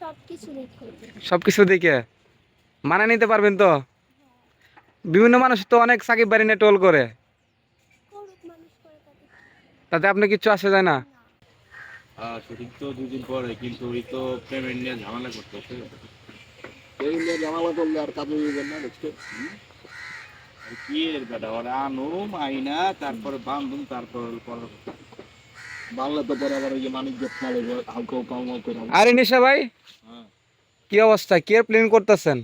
সব কিছু দেখে? মানে নিতে পারবেন তো? বিভিন্ন মানুষ তো অনেক সাকিব বাড়ি নিয়ে টোল করে। করুক মানুষ করে তাতে। আপনি কিচ্ছু আসে যায় না? শুটিং তো দুদিন পরে কিন্তু ওই তো পেমেন্ট নিয়ে ঝামেলা করতেছে এই নিয়ে জানালা করলে আর কাজে না কি এর বেটা? ওরা আনুম আইনা তারপরে বান্ধুম তারপর পরে বাংলা তো পরে আবার ওই যে মানিক জপ মারে হালকা কম করে আরে নিশা ভাই হ্যাঁ। কি অবস্থা? কি প্লেন করতেছেন?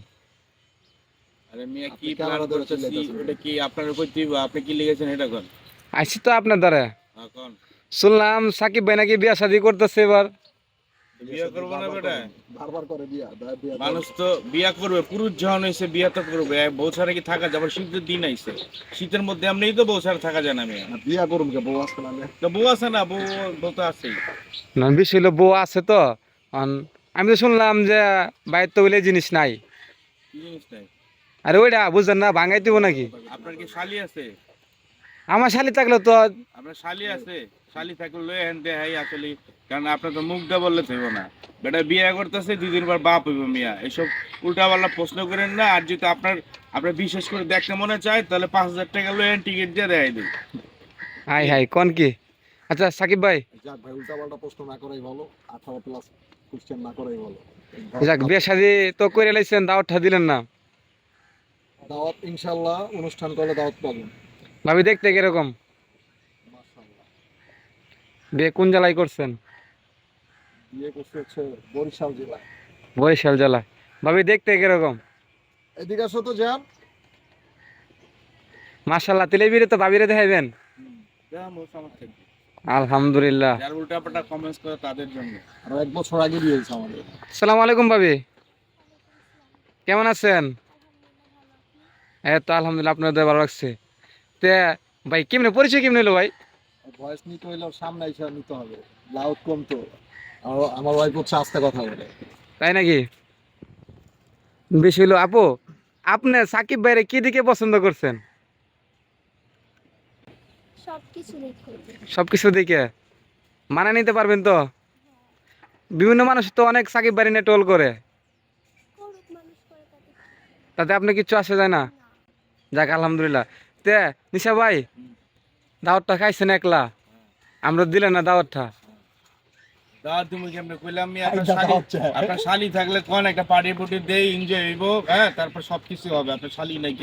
আরে মিয়া আপনি কি ক্যামেরা প্ল্যান ধরে করতেছি? চলে যাচ্ছেন। ওটা কি আপনার উপর দিব? আপনি কি লিখেছেন এটা কোন? আইসি তো আপনার দ্বারা। এখন শুনলাম সাকিব ভাই নাকি বিয়া শাদি করতেছে এবার। বিয়ে করব না বেটা? বারবার করে বিয়া মানুষ তো বিয়া করবে পুরুষ যখন হয়েছে বিয়া তো করবে বউ ছাড়া কি থাকা যাবে? শীতের দিন আইছে। শীতের মধ্যে এমনিই তো বউ ছাড়া থাকা যায় না মিয়া বিয়া করুম কে বউ আসবে না তো বউ আছে না বউ বউ তো আছেই। না হলো বউ আছে তো। আমি তো শুনলাম যে বাইর তো বলে জিনিস নাই। জিনিস নাই? আরে ওইটা বুঝলেন না ভাঙাই দিব নাকি? আপনার কি শালি আছে? আমার শালি থাকলে তো আপনার শালি আছে? শালি থাকলে লয়ে হেন দেহাই আসলে কারণ আপনার তো মুখটা বললে থাকব না। বেটা বিয়ে করতেছে দুদিন পর বাপ হইব মিয়া। এসব উল্টাপাল্টা প্রশ্ন করেন না আর যদি আপনার আপনার বিশেষ করে দেখতে মনে চায় তাহলে পাঁচ হাজার টাকা লয়ে টিকিট দিয়ে দেয় দিই হাই হাই কোন কি? আচ্ছা সাকিব ভাই। যাক ভাই উল্টা পাল্টা প্রশ্ন না করাই ভালো আঠারো প্লাস কোশ্চেন না করাই ভালো। যাক বিয়ে শাদি তো করে লাইছেন দাওয়াতটা দিলেন না। দাওয়াত ইনশাল্লাহ অনুষ্ঠান করলে দাওয়াত পাবেন। ভাবি দেখতে কীরকম? মাশাআল্লাহ। বিয়ে কোন জেলায় করছেন? বিয়ে করছে হচ্ছে বরিশাল জেলা। বরিশাল জেলা। ভাবি দেখতে কীরকম? এদিকে আসো তো যান। মার্শাল্লাহ তেলেবিরে তো ভাবিরে দেখাইবেন। আলহামদুলিল্লাহ। যার উল্টাপাল্টা কমেন্টস করে তাদের জন্য। আর এক বছর আগে বিয়ে আমাদের। আসসালামু আলাইকুম ভাবি। কেমন আছেন? এই তো আলহামদুলিল্লাহ আপনাদের ভালো লাগছে। তে ভাই কেমনে পরিচয় কেমনে হলো ভাই? ভয়েস নিতে হইলে সামনে এসে নিতে হবে। লাউড কম তো। আমার ওয়াইফ হচ্ছে আস্তে কথা বলে। তাই নাকি? বেশি হলো আপু আপনি সাকিব ভাইরে কি দিকে পছন্দ করছেন? সব কিছু দেখে? সব মানে নিতে পারবেন তো? বিভিন্ন মানুষ তো অনেক সাকিব বাড়ি নিয়ে টোল করে। করুক মানুষ করে তাতে। তাতে আপনি কিচ্ছু আসে যায় না? যাক আলহামদুলিল্লাহ। তে নিশা ভাই দাওয়াতটা খাইছেন একলা? আমরা দিলেন না দাওয়াতটা। তুমি কেমনে কইলাম আমি আপনার শালি আপনার শালি থাকলে কোন একটা পার্টি পুটি দেই এনজয় হইব হ্যাঁ তারপর সবকিছু হবে আপনার শালি নাই